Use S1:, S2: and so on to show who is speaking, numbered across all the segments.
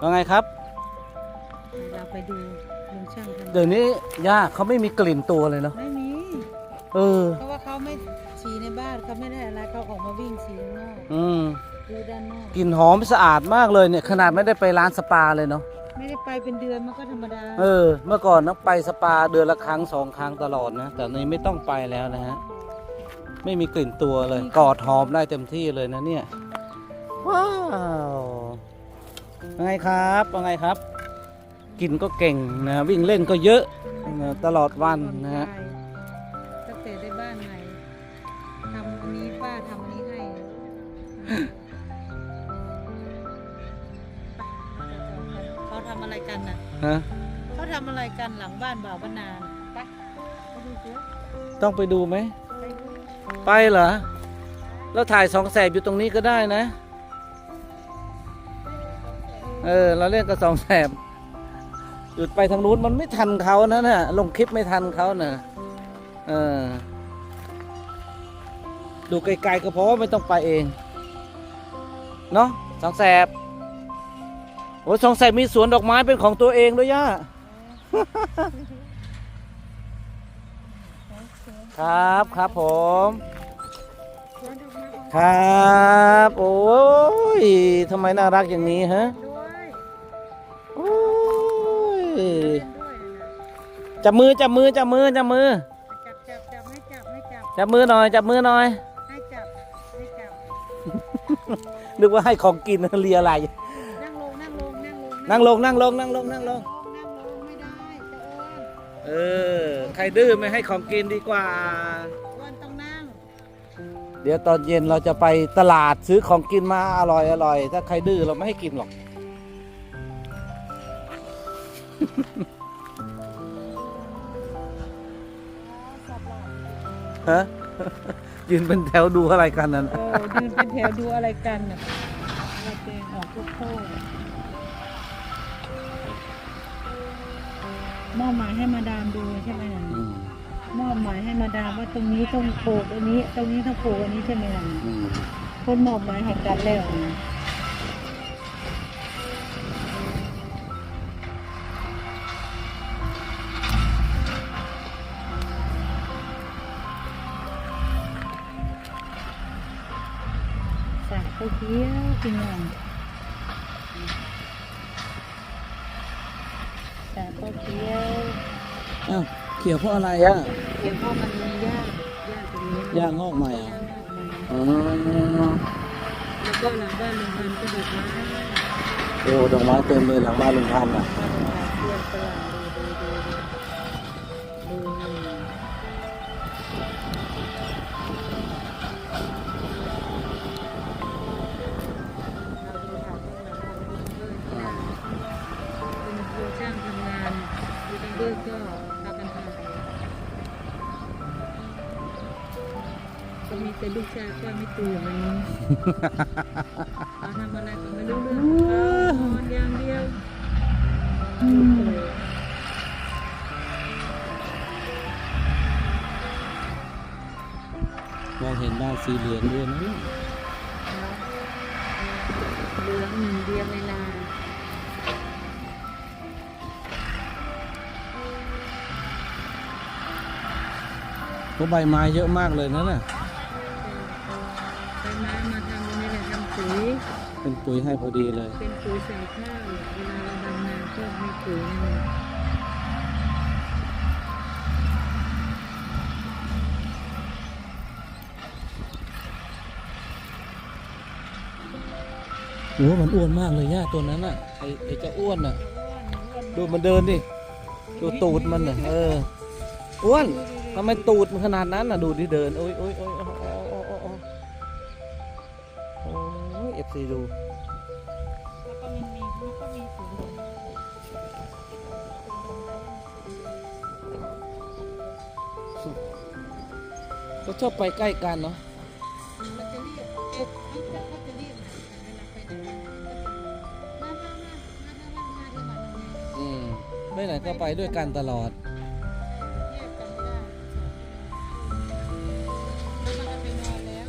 S1: ว่าไงครับ
S2: เราไปดูลุงช่างทำ
S1: เดี๋ยวนี้ย่าเขาไม่มีกลิ่นตัวเลยเนาะ
S2: ไม่มี
S1: เออ
S2: เพราะว่าเขาไม่ฉี่ในบ้านเขาไม่ได้อะไรเขาออกมาวิ่งฉี่ข้างนอก
S1: อืม
S2: ดูด้านนอก
S1: กลิ่นหอมสะอาดมากเลยเนี่ย ขนาดไม่ได้ไปร้านสปาเลยเนาะ
S2: ไม่ได้ไปเป็นเดือนมันก็ธรรมดา
S1: เออ เมื่อก่อนต้องไปสปาเดือนละครั้งสองครั้งตลอดนะ แต่นี้ไม่ต้องไปแล้วนะฮะ ไม่มีกลิ่นตัวเลย กอดหอมได้เต็มที่เลยนะเนี่ย ว้าว ว่าไงครับว่าไงครับ กินก็เก่งนะวิ่งเล่นก็เยอะนะตลอดวันนะฮะ
S2: ตั้งแต่ได้บ้านใหม่ทำอันนี้ป้าทำอันนี้ให้เขาทำอะไรกันน่ะ
S1: ฮะ
S2: เขาทำอะไรกันหลังบ้านบ่าวบ้านนานไปไปดูเถอะ
S1: ต้องไปดูไหม
S2: ไปดู
S1: ไปเหรอแล้วถ่ายสองแสบอยู่ตรงนี้ก็ได้นะ เออ เราเล่นกับสองแสบหยุดไปทางนู้นมันไม่ทันเขานะน่ะลงคลิปไม่ทันเขาน่ะเออ ดูไกลๆก็เพราะว่าไม่ต้องไปเอง เนาะสองแสบโอ้ยสองแสบมีสวนดอกไม้เป็นของตัวเองด้วยย่าครับครับผม ครับ โอ้ยทำไมน่ารักอย่างนี้ฮะ จับมือจับมือจับมือจับมือ
S2: จับจับจับให้จับให้จับ
S1: จับมือหน่อย จับมือหน่อย
S2: ให้จับให้จับ
S1: นึกว่าให้ของกินเรียอะไร
S2: นั่งลงนั่งลงนั่งลง
S1: นั่งลงนั่งลงนั่งลงนั่งลง
S2: นั่งลงไม่ได้จะอ้วน
S1: เออ ใครดื้อไม่ให้ของกินดีกว่า
S2: อ้วนต้องนั่ง
S1: เดี๋ยวตอนเย็นเราจะไปตลาดซื้อของกินมาอร่อยอร่อย ถ้าใครดื้อเราไม่ให้กินหรอก ฮะยืนเป็นแถวดูอะไรกันนั่น
S2: เออยืนเป็นแถวดูอะไรกันน่ะเราเจงออกทุกโค้งมอบหมายให้มาดามดูใช่ไหมน่ะ
S1: อืม
S2: มอบหมายให้มาดามว่าตรงนี้ต้องปลูกอันนี้ ตรงนี้ต้องปลูกอันนี้ใช่ไหมล่ะ
S1: อืม
S2: คนมอบหมายให้กันแล้วนะาเขาเขียวพี่น้องสาเขาเขียว
S1: อ้าวเขียวเพราะอะไรอะ
S2: เขียวเพราะมันมีหญ้าหญ้าตรงนี้
S1: ย่างงอกใหม่อะอ๋อ
S2: แล้วก็หลังบ้านลุงพันธุ์ก็แบบว่า
S1: โอ้ดอกไม้เต็มเลยหลังบ้านลุงพันธุ์อะ
S2: ลูกชายก็ไม่ตื่นวันนี้เราทำอะไรก็ไม่รู้เรื่องนอนอย่างเดียว
S1: มองเห็นบ้านสีเหลืองด้วยนะเนี่ย
S2: เหลืองหนึ่งเดียวเวลา
S1: เพราะใบไม้เยอะมากเลยนะน่ะ
S2: ใบ ปุ๋ย
S1: เป็นปุ๋ยให้พอดีเลย
S2: เป็นปุ๋ยใส่ข้าวเวลาเราดำนาก็มีปุ๋ยนั่นแหละ
S1: โอ้มันอ้วนมากเลยย่าตัวนั้นอะไอไอเจะอ้วนอะ ดูมันเดินดิ ดูตูดมันอะเออ อ้วนทำไมตูดมันขนาดนั้นอะ ดูดิเดินโอ้ยโอ้ยโอ้ย ซีดู
S2: แล้วก็มันมีมันก็มีถุงลม
S1: ก็ชอบไปใกล้กันเนาะ
S2: มันจะเรียกเอ๊ะมันจะมันจะเรียกไหนเวลาไปไหนมามามามามามาที่บ้านเนี่ย
S1: อืมไปไหนก็ไปด้วยกันตลอด
S2: แยกกันไม่ได้แล้วมันก็ไปนอนแล้ว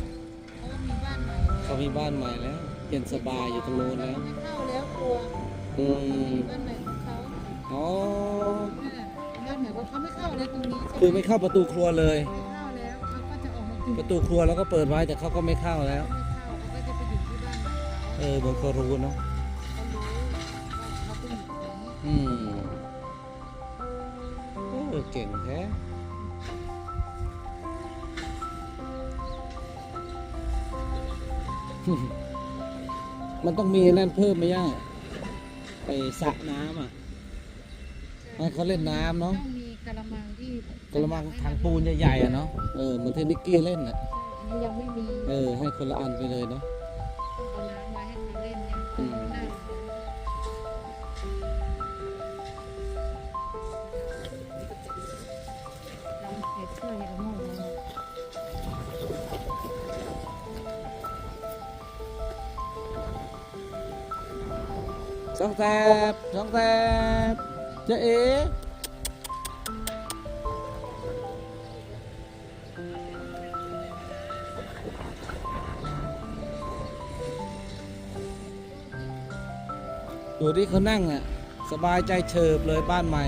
S2: เพราะว่ามีบ้านใหม่
S1: เขามีบ้านใหม่แล้ว
S2: ม
S1: เย็นสบายอยู่ตรงโน้นแล้ว
S2: ไม่เข้าแล้วกลัว
S1: อืม
S2: บ้านใหม่ของเขา
S1: อ๋อ
S2: นั่นแหละบ้านใหม่ของเขาไม่เข้าแล้วตรงนี้ใช่ไหม
S1: คือไม่เข้าประตูครัวเลย
S2: ไม่เข้าแล้วเขาก็จะออกมาจุด
S1: ประตูครัวเราก็เปิดไว้แต่เขาก็ไม่เข้าแล้ว
S2: ไม่เข้าเขาก็จะไปอยู่ที่บ้านใหม่เขา
S1: เออเหมือนเขารู้เนาะ
S2: เขารู้ว่าเขาเป็นอยู่ตรงนี้
S1: อืมเออเก่งแท้ มันต้องมีนั่นเพิ่มไหมย่าไอสระน้ำอะให้เขาเล่นน้ำเนาะ
S2: ต้องมีกระมังที่
S1: กระมังทางปูนใหญ่ๆอะเนาะเออเหมือนที่นิกกี้เล่นอะ
S2: อันนี้ยังไม่มี
S1: เออให้คนละอันไปเลยเนาะ
S2: เอาน้
S1: สองแสบสองแสบเจ๊เอดูที่เขานั่งอะ สบายใจเฉิบเลยบ้านใหม่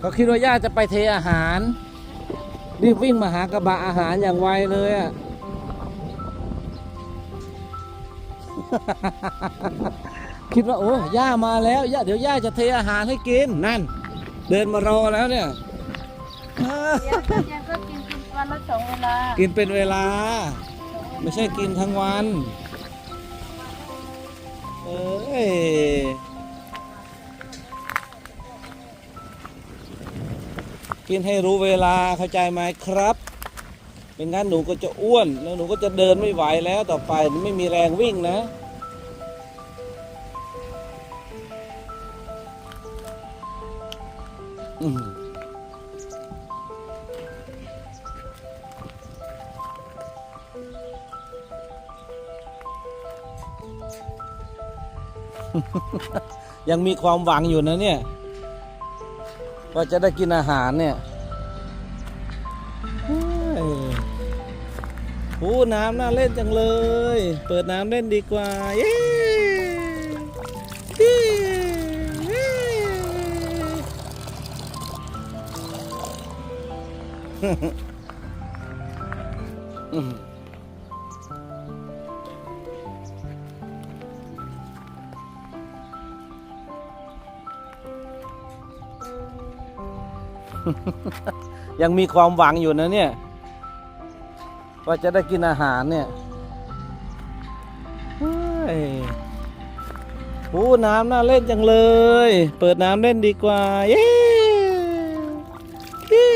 S1: เขาคิดว่าย่าจะไปเทอาหาร รีบวิ่งมาหากระบะอาหารอย่างไวเลยอะ คิดว่าโอ้ย่ามาแล้วย่าเดี๋ยวย่าจะเทอาหารให้กินนั่น เดินมารอแล้วเนี่ย
S2: เย็นเย็นก็กินกินวันละสองเวลา
S1: กินเป็นเวลา ไม่ใช่กินทั้งวัน เอ้ย กินให้รู้เวลาเข้าใจไหมครับเป็นงั้นหนูก็จะอ้วนแล้วหนูก็จะเดินไม่ไหวแล้วต่อไปไม่มีแรงวิ่งนะ อืมยังมีความหวังอยู่นะเนี่ย ว่าจะได้กินอาหารเนี่ยโอ้น้ำน่าเล่นจังเลย เปิดน้ำเล่นดีกว่า เย้เย้เย้อืม ยังมีความหวังอยู่นะเนี่ย ว่าจะได้กินอาหารเนี่ยโอ้น้ำน่าเล่นจังเลย เปิดน้ำเล่นดีกว่า เย้เย้